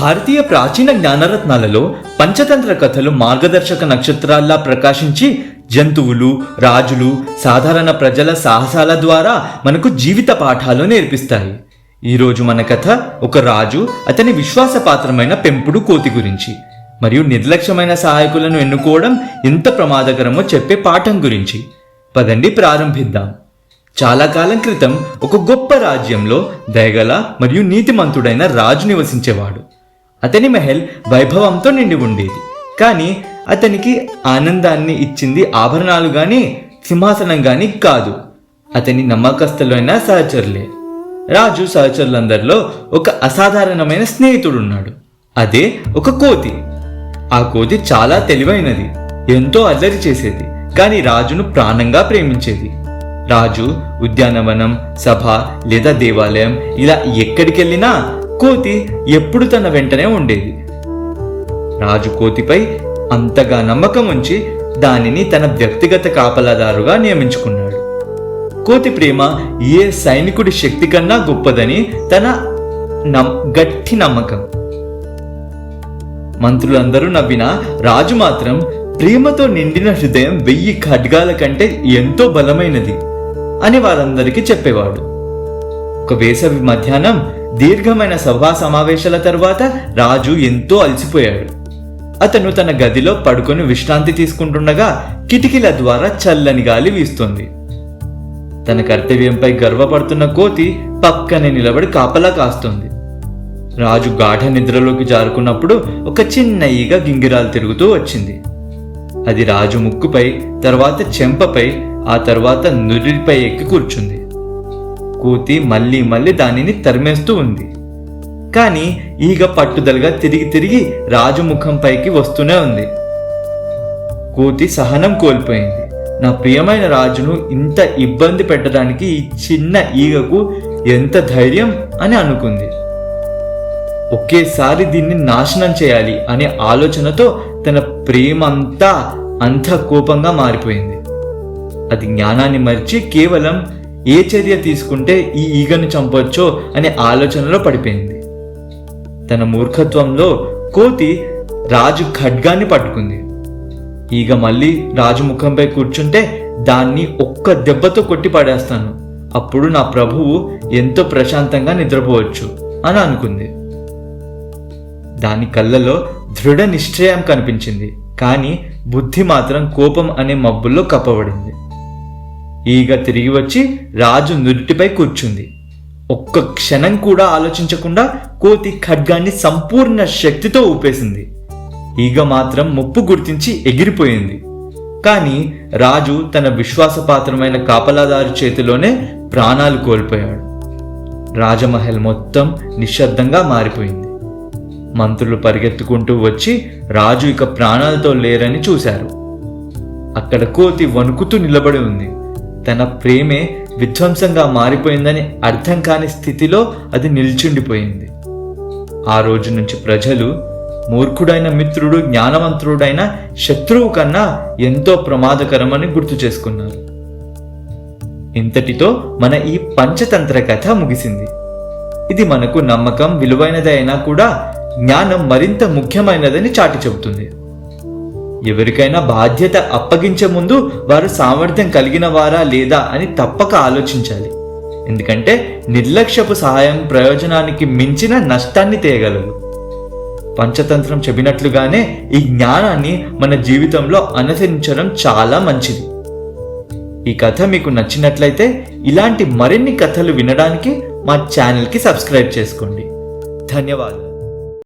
భారతీయ ప్రాచీన జ్ఞానరత్నాలలో పంచతంత్ర కథలు మార్గదర్శక నక్షత్రాల్లా ప్రకాశించి జంతువులు రాజులు సాధారణ ప్రజల సాహసాల ద్వారా మనకు జీవిత పాఠాలు నేర్పిస్తాయి. ఈరోజు మన కథ ఒక రాజు అతని విశ్వాసపాత్రమైన పెంపుడు కోతి గురించి. మరియు నిర్లక్ష్యమైన సహాయకులను ఎన్నుకోవడం ఎంత ప్రమాదకరమో చెప్పే పాఠం గురించి. పదండి ప్రారంభిద్దాం. చాలా కాలం క్రితం ఒక గొప్ప రాజ్యంలో దయగల మరియు నీతిమంతుడైన రాజు నివసించేవాడు. అతని మెహల్ వైభవంతో నిండి ఉండేది. కానీ అతనికి ఆనందాన్ని ఇచ్చింది ఆభరణాలు గాని సింహాసనం గాని కాదు. అతని నమ్మకస్తులైన సహచరులే. రాజు సహచరులందరిలో ఒక అసాధారణమైన స్నేహితుడున్నాడు. అదే ఒక కోతి. ఆ కోతి చాలా తెలివైనది ఎంతో అల్లరి చేసేది కానీ రాజును ప్రాణంగా ప్రేమించేది. రాజు ఉద్యానవనం సభ లేదా దేవాలయం ఇలా ఎక్కడికెళ్ళినా కోతి ఎప్పుడు తన వెంటనే ఉండేది. రాజు కోతిపై అంతగా నమ్మకం ఉంచి దానిని తన వ్యక్తిగత కాపలాదారుగా నియమించుకున్నాడు. కోతి ప్రేమ ఏ సైనికుడి శక్తి కన్నా గొప్పదని తన నమ్ గట్టి నమ్మకం. మంత్రులందరూ నవ్వినా రాజు మాత్రం ప్రేమతో నిండిన హృదయం వెయ్యి ఖడ్గాల కంటే ఎంతో బలమైనది అని వారందరికీ చెప్పేవాడు. ఒక వేసవి మధ్యాహ్నం దీర్ఘమైన సభా సమావేశాల తర్వాత రాజు ఎంతో అలసిపోయాడు. అతను తన గదిలో పడుకొని విశ్రాంతి తీసుకుంటుండగా కిటికీల ద్వారా చల్లని గాలి వీస్తోంది. తన కర్తవ్యంపై గర్వపడుతున్న కోతి పక్కనే నిలబడి కాపలా కాస్తుంది. రాజు గాఢ నిద్రలోకి జారుకున్నప్పుడు ఒక చిన్న ఈగ గింగిరాలు తిరుగుతూ వచ్చింది. అది రాజు ముక్కుపై తర్వాత చెంపపై ఆ తర్వాత నురిపై ఎక్కి కూర్చుంది. కోతి మళ్ళీ మళ్ళీ దానిని తరిమేస్తూ ఉంది. కానీ ఈగ పట్టుదలగా తిరిగి తిరిగి రాజు ముఖంపైకి వస్తూనే ఉంది. కోతి సహనం కోల్పోయింది. నా ప్రియమైన రాజును ఇంత ఇబ్బంది పెట్టడానికి ఈ చిన్న ఈగకు ఎంత ధైర్యం అని అనుకుంది. ఒకేసారి దీన్ని నాశనం చేయాలి అనే ఆలోచనతో తన ప్రేమ అంతా అంత కోపంగా మారిపోయింది. అది జ్ఞానాన్ని మరిచి కేవలం ఏ చర్య తీసుకుంటే ఈ ఈగను చంపొచ్చో అనే ఆలోచనలో పడిపోయింది. తన మూర్ఖత్వంలో కోతి రాజు ఖడ్గాన్ని పట్టుకుంది. ఈగ మళ్ళీ రాజు ముఖంపై కూర్చుంటే దాన్ని ఒక్క దెబ్బతో కొట్టి పడేస్తాను. అప్పుడు నా ప్రభువు ఎంతో ప్రశాంతంగా నిద్రపోవచ్చు అని అనుకుంది. దాని కళ్ళలో దృఢ నిశ్చయం కనిపించింది. కానీ బుద్ధి మాత్రం కోపం అనే మబ్బుల్లో కప్పబడింది. ఈగ తిరిగి వచ్చి రాజు నురిటిపై కూర్చుంది. ఒక్క క్షణం కూడా ఆలోచించకుండా కోతి ఖడ్గాన్ని సంపూర్ణ శక్తితో ఊపేసింది. ఈగ మాత్రం ముప్పు గుర్తించి ఎగిరిపోయింది. కానీ రాజు తన విశ్వాసపాత్రమైన కాపలాదారు చేతిలోనే ప్రాణాలు కోల్పోయాడు. రాజమహల్ మొత్తం నిశ్శబ్దంగా మారిపోయింది. మంత్రులు పరిగెత్తుకుంటూ వచ్చి రాజు ఇక ప్రాణాలతో లేరని చూశారు. అక్కడ కోతి వణుకుతూ నిలబడి ఉంది. తన ప్రేమే విధ్వంసంగా మారిపోయిందని అర్థం కాని స్థితిలో అది నిల్చుండిపోయింది. ఆ రోజు నుంచి ప్రజలు మూర్ఖుడైన మిత్రుడు జ్ఞానవంతుడైన శత్రువు కన్నా ఎంతో ప్రమాదకరమని గుర్తు చేసుకున్నారు. ఇంతటితో మన ఈ పంచతంత్ర కథ ముగిసింది. ఇది మనకు నమ్మకం విలువైనదైనా కూడా జ్ఞానం మరింత ముఖ్యమైనదని చాటి చెబుతుంది. ఎవరికైనా బాధ్యత అప్పగించే ముందు వారు సామర్థ్యం కలిగిన వారా లేదా అని తప్పక ఆలోచించాలి. ఎందుకంటే నిర్లక్ష్యపు సహాయం ప్రయోజనానికి మించిన నష్టాన్ని తేయగలదు పంచతంత్రం చెప్పినట్లుగానే ఈ జ్ఞానాన్ని మన జీవితంలో అనుసరించడం చాలా మంచిది. ఈ కథ మీకు నచ్చినట్లయితే ఇలాంటి మరిన్ని కథలు వినడానికి మా ఛానల్కి సబ్స్క్రైబ్ చేసుకోండి. ధన్యవాదాలు.